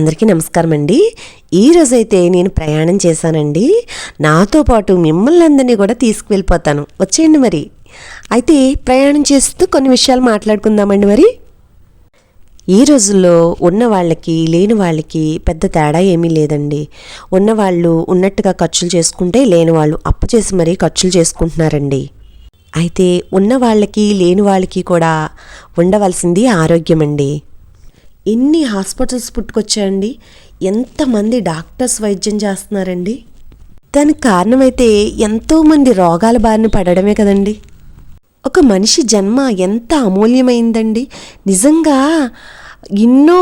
అందరికీ నమస్కారం అండి. ఈరోజైతే నేను ప్రయాణం చేశానండి. నాతో పాటు మిమ్మల్ని అందరినీ కూడా తీసుకువెళ్ళిపోతాను. వచ్చేయండి మరి. అయితే ప్రయాణం చేస్తూ కొన్ని విషయాలు మాట్లాడుకుందామండి మరి. ఈ రోజుల్లో ఉన్న వాళ్ళకి లేని వాళ్ళకి పెద్ద తేడా ఏమీ లేదండి. ఉన్నవాళ్ళు ఉన్నట్టుగా ఖర్చులు చేసుకుంటే లేని వాళ్ళు అప్పు చేసి మరీ ఖర్చులు చేసుకుంటున్నారండి. అయితే ఉన్న వాళ్ళకి లేని వాళ్ళకి కూడా ఉండవలసింది ఆరోగ్యం అండి ఎన్ని హాస్పిటల్స్ పుట్టుకొచ్చాయండి? ఎంతమంది డాక్టర్స్ వైద్యం చేస్తున్నారండి? దానికి కారణమైతే ఎంతోమంది రోగాల బారిన పడడమే కదండి. ఒక మనిషి జన్మ ఎంత అమూల్యమైందండి. నిజంగా ఎన్నో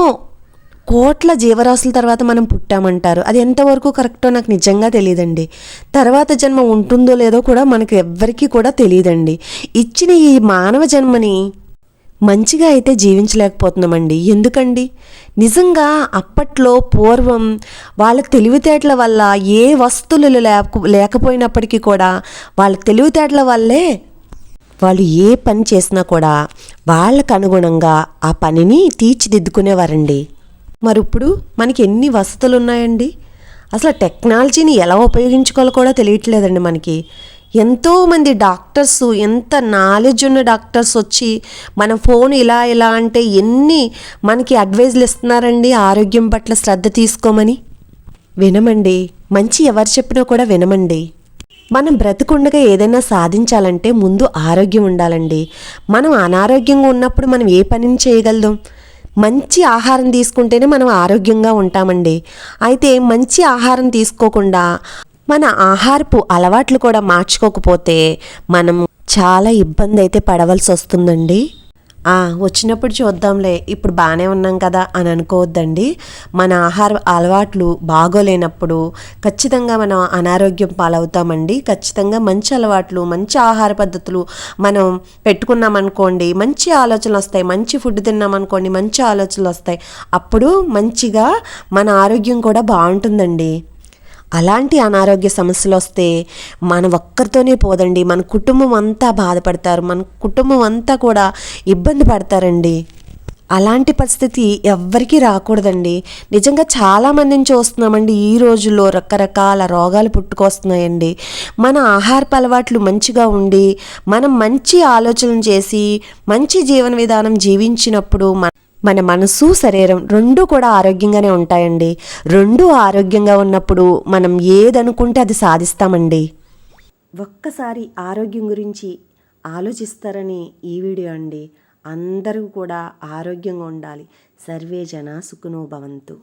కోట్ల జీవరాశుల తర్వాత మనం పుట్టామంటారు. అది ఎంతవరకు కరెక్టో నాకు నిజంగా తెలియదండి. తర్వాత జన్మ ఉంటుందో లేదో కూడా మనకు ఎవ్వరికీ కూడా తెలియదండి. ఇచ్చిన ఈ మానవ జన్మని మంచిగా అయితే జీవించలేకపోతున్నామండి. ఎందుకండి? నిజంగా అప్పట్లో పూర్వం వాళ్ళ తెలివితేటల వల్ల ఏ వస్తువులు లేక లేకపోయినప్పటికీ కూడా వాళ్ళ తెలివితేటల వల్లే వాళ్ళు ఏ పని చేసినా కూడా వాళ్ళకు అనుగుణంగా ఆ పనిని తీర్చిదిద్దుకునేవారండి. మరి ఇప్పుడు మనకి ఎన్ని వసతులు ఉన్నాయండి అసలు టెక్నాలజీని ఎలా ఉపయోగించుకోవాలో కూడా తెలియట్లేదండి మనకి. ఎంతోమంది డాక్టర్స్ ఎంత నాలెడ్జ్ ఉన్న డాక్టర్స్ వచ్చి మన ఫోన్ ఇలా ఇలా అంటే ఎన్ని మనకి అడ్వైజ్లు ఇస్తున్నారండి ఆరోగ్యం పట్ల శ్రద్ధ తీసుకోమని? వినమండి. మంచి ఎవరు చెప్పినా కూడా వినమండి. మనం బ్రతికుండగా ఏదైనా సాధించాలంటే ముందు ఆరోగ్యం ఉండాలండి. మనం అనారోగ్యంగా ఉన్నప్పుడు మనం ఏ పనిని చేయగలం మంచి ఆహారం తీసుకుంటేనే మనం ఆరోగ్యంగా ఉంటామండి. అయితే మంచి ఆహారం తీసుకోకుండా మన ఆహారపు అలవాట్లు కూడా మార్చుకోకపోతే మనం చాలా ఇబ్బంది అయితే పడవలసి వస్తుందండి ఆ, వచ్చినప్పుడు చూద్దాంలే ఇప్పుడు బాగానే ఉన్నాం కదా అని అనుకోవద్దండి. మన ఆహార అలవాట్లు బాగోలేనప్పుడు ఖచ్చితంగా మనం అనారోగ్యం పాలవుతామండి. ఖచ్చితంగా మంచి అలవాట్లు మంచి ఆహార పద్ధతులు మనం పెట్టుకున్నామనుకోండి మంచి ఆలోచనలు వస్తాయి మంచి ఫుడ్ తిన్నామనుకోండి మంచి ఆలోచనలు వస్తాయి అప్పుడు మంచిగా మన ఆరోగ్యం కూడా బాగుంటుందండి. అలాంటి అనారోగ్య సమస్యలు వస్తే మన ఒక్కరితోనే పోదండి. మన కుటుంబం అంతా బాధపడతారు. మన కుటుంబం అంతా కూడా ఇబ్బంది పడతారండి. అలాంటి పరిస్థితి ఎవ్వరికీ రాకూడదండి. నిజంగా చాలామందిని చూస్తున్నామండి. ఈ రోజుల్లో రకరకాల రోగాలు పుట్టుకొస్తున్నాయండి. మన ఆహారపు అలవాట్లు మంచిగా ఉండి మనం మంచి ఆలోచనలు చేసి మంచి జీవన విధానం జీవించినప్పుడు మన మన మనసు శరీరం రెండు కూడా ఆరోగ్యంగానే ఉంటాయండి. రెండు ఆరోగ్యంగా ఉన్నప్పుడు మనం ఏదనుకుంటే అది సాధిస్తామండి. ఒక్కసారి ఆరోగ్యం గురించి ఆలోచిస్తారని ఈ వీడియో అండి. అందరూ కూడా ఆరోగ్యంగా ఉండాలి. సర్వే జన సుఖనో భవంతు.